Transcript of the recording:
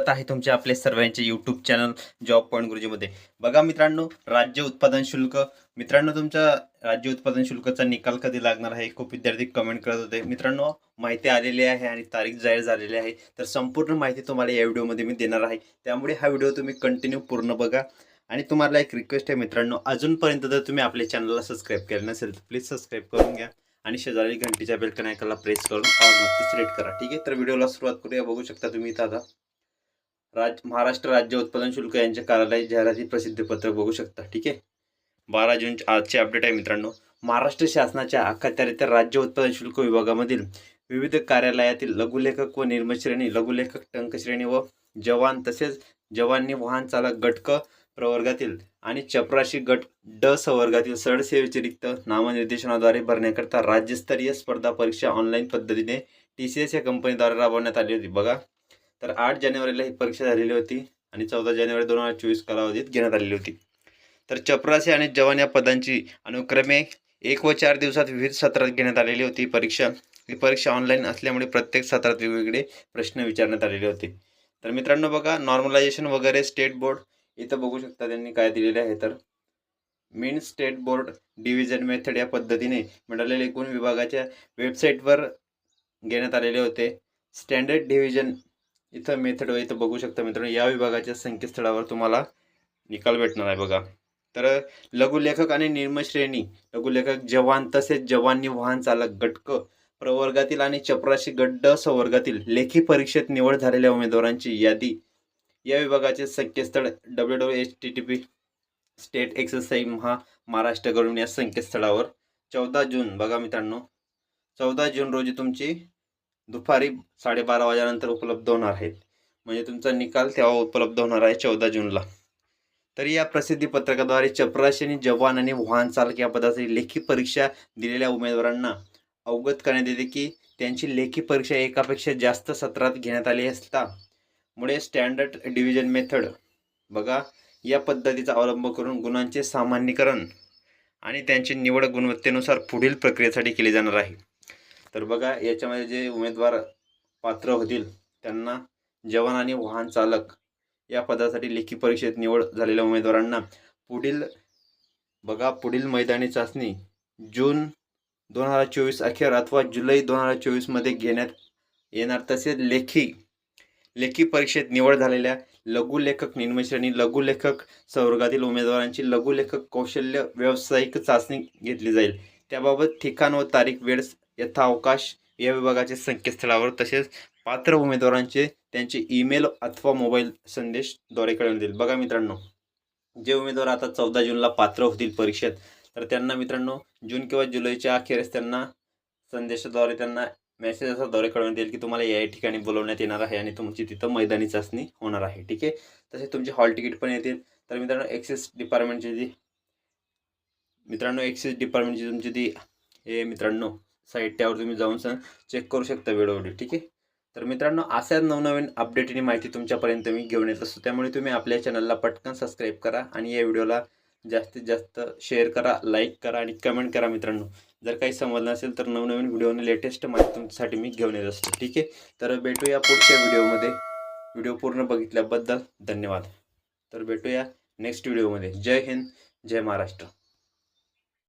स्वागत आहे तुमच्या आपले सर्वांचे यूट्यूब चॅनल जॉब पॉईंट गुरुजीमध्ये बघा मित्रांनो राज्य उत्पादन शुल्क. मित्रांनो तुमच्या राज्य उत्पादन शुल्काचा निकाल कधी लागणार आहे? खूप विद्यार्थी कमेंट करत होते. मित्रांनो माहिती आलेली आहे आणि तारीख जाहीर झालेली आहे. तर संपूर्ण माहिती तुम्हाला या व्हिडिओमध्ये मी देणार आहे. त्यामुळे हा व्हिडिओ तुम्ही कंटिन्यू पूर्ण बघा. आणि तुम्हाला एक रिक्वेस्ट आहे मित्रांनो अजूनपर्यंत जर तुम्ही आपल्या चॅनलला सबस्क्राईब केलं नसेल तर प्लीज सबस्क्राईब करून घ्या. आणि शेजारी घंटीच्या बेलकन ऐकायला प्रेस करून ऑल नक्की सिलेक्ट करा. ठीक आहे? तर व्हिडिओला सुरुवात करूया. बघू शकता तुम्ही इथं आता. राज महाराष्ट्र राज्य उत्पादन शुल्क यांच्या कार्यालय जाहिराती प्रसिद्धीपत्रक बघू शकता ठीक आहे? बारा जून आजचे अपडेट आहे मित्रांनो. महाराष्ट्र शासनाच्या अखत्यारीत राज्य उत्पादन शुल्क विभागामधील विविध कार्यालयातील लघुलेखक व निर्मश्रेणी लघुलेखक टंकश्रेणी व जवान तसेच जवानी वाहन चालक गटक प्रवर्गातील आणि चपराशी गट ड संवर्गातील सरसेव्यतिरिक्त नामनिर्देशनाद्वारे भरण्याकरता राज्यस्तरीय स्पर्धा परीक्षा ऑनलाईन पद्धतीने टी सी एस या कंपनीद्वारे राबवण्यात आली होती. बघा. तर आठ जानेवारीला ही परीक्षा झालेली होती आणि चौदा जानेवारी दोन हजार चोवीस कालावधीत घेण्यात आलेली होती. तर चपरासी आणि जवान या पदांची अनुक्रमे एक व चार दिवसात विविध सत्रात घेण्यात आलेली होती. परीक्षा ही परीक्षा ऑनलाईन असल्यामुळे प्रत्येक सत्रात वेगवेगळे प्रश्न विचारण्यात आलेले होते. तर मित्रांनो बघा नॉर्मलायझेशन वगैरे स्टेट बोर्ड इथं बघू शकता त्यांनी काय दिलेले आहे तर main state board division method या पद्धतीने मिळालेले एकूण विभागाच्या वेबसाईटवर घेण्यात आलेले होते. स्टँडर्ड डिव्हिजन इथं मेथड इथं बघू शकता मित्रांनो या विभागाच्या संकेतस्थळावर तुम्हाला निकाल भेटणार आहे बघा. तर लघुलेखक आणि निर्मश्रेणी लघुलेखक जवान तसेच जवानी वाहन चालक गटक प्रवर्गातील आणि चपराशी गड्ड संवर्गातील लेखी परीक्षेत निवड झालेल्या उमेदवारांची यादी. या विभागाचे संकेतस्थळ W W H T T P state exercise महा महाराष्ट्र गव्हर्नमेंट या संकेतस्थळावर चौदा जून. बघा मित्रांनो चौदा जून रोजी तुमची दुपारी साडेबारा वाजेनंतर उपलब्ध होणार आहेत. म्हणजे तुमचा निकाल तेव्हा उपलब्ध होणार आहे चौदा जूनला. तर या प्रसिद्धी पत्रकाद्वारे चपराशी आणि जवान आणि वाहन चालक या पदासाठी लेखी परीक्षा दिलेल्या उमेदवारांना अवगत करण्यात येते की त्यांची लेखी परीक्षा एकापेक्षा जास्त सत्रात घेण्यात आली असता मुळे स्टँडर्ड डिव्हिजन मेथड बघा या पद्धतीचा अवलंब करून गुणांचे सामान्यीकरण आणि त्यांची निवड गुणवत्तेनुसार पुढील प्रक्रियेसाठी केली जाणार आहे. तर बघा याच्यामध्ये जे उमेदवार पात्र होतील त्यांना जवान आणि वाहन चालक या पदासाठी लेखी परीक्षेत निवड झालेल्या उमेदवारांना पुढील बघा पुढील मैदानी चाचणी जून दोन हजार चोवीस अखेर अथवा जुलै दोन हजार चोवीसमध्ये घेण्यात येणार. तसेच लेखी लेखी परीक्षेत निवड झालेल्या लघुलेखक निम्नश्रेणी लघुलेखक संवर्गातील उमेदवारांची लघुलेखक कौशल्य व्यावसायिक चाचणी घेतली जाईल. त्याबाबत ठिकाण व तारीख वेळ यथावकाश या विभागाच्या संकेतस्थळावर तसेच पात्र उमेदवारांचे त्यांचे ईमेल अथवा मोबाईल संदेशद्वारे कळवण्यात येईल बघा मित्रांनो जे उमेदवार आता चौदा जूनला पात्र होतील परीक्षेत तर त्यांना मित्रांनो जून किंवा जुलैच्या अखेरीस त्यांना संदेशाद्वारे त्यांना मेसेजद्वारे कळवण्यात येईल की तुम्हाला या ठिकाणी बोलवण्यात येणार आहे आणि तुमची तिथं मैदानी चाचणी होणार आहे. ठीक आहे? तसेच तुमचे हॉल तिकीट पण येतील. तर मित्रांनो एक्सेस डिपार्टमेंटची जी मित्रांनो एक्सेस डिपार्टमेंटची तुमची ती हे मित्रांनो साईट त्यावर तुम्ही जाऊन सण चेक करू शकता वेळोवेळी ठीक आहे? तर मित्रांनो अशा नवनवीन अपडेट आणि माहिती तुमच्यापर्यंत मी घेऊन येत असतो. त्यामुळे तुम्ही आपल्या चॅनलला पटकन सबस्क्राईब करा आणि या व्हिडिओला जास्तीत जास्त शेअर करा लाईक करा आणि कमेंट करा मित्रांनो. जर काही समजलं नसेल तर नवनवीन व्हिडिओने लेटेस्ट माहिती तुमच्यासाठी मी घेऊन येत असतो ठीक आहे? तर भेटूया पुढच्या व्हिडिओमध्ये व्हिडिओ पूर्ण बघितल्याबद्दल धन्यवाद. तर भेटूया नेक्स्ट व्हिडिओमध्ये जय हिंद जय महाराष्ट्र.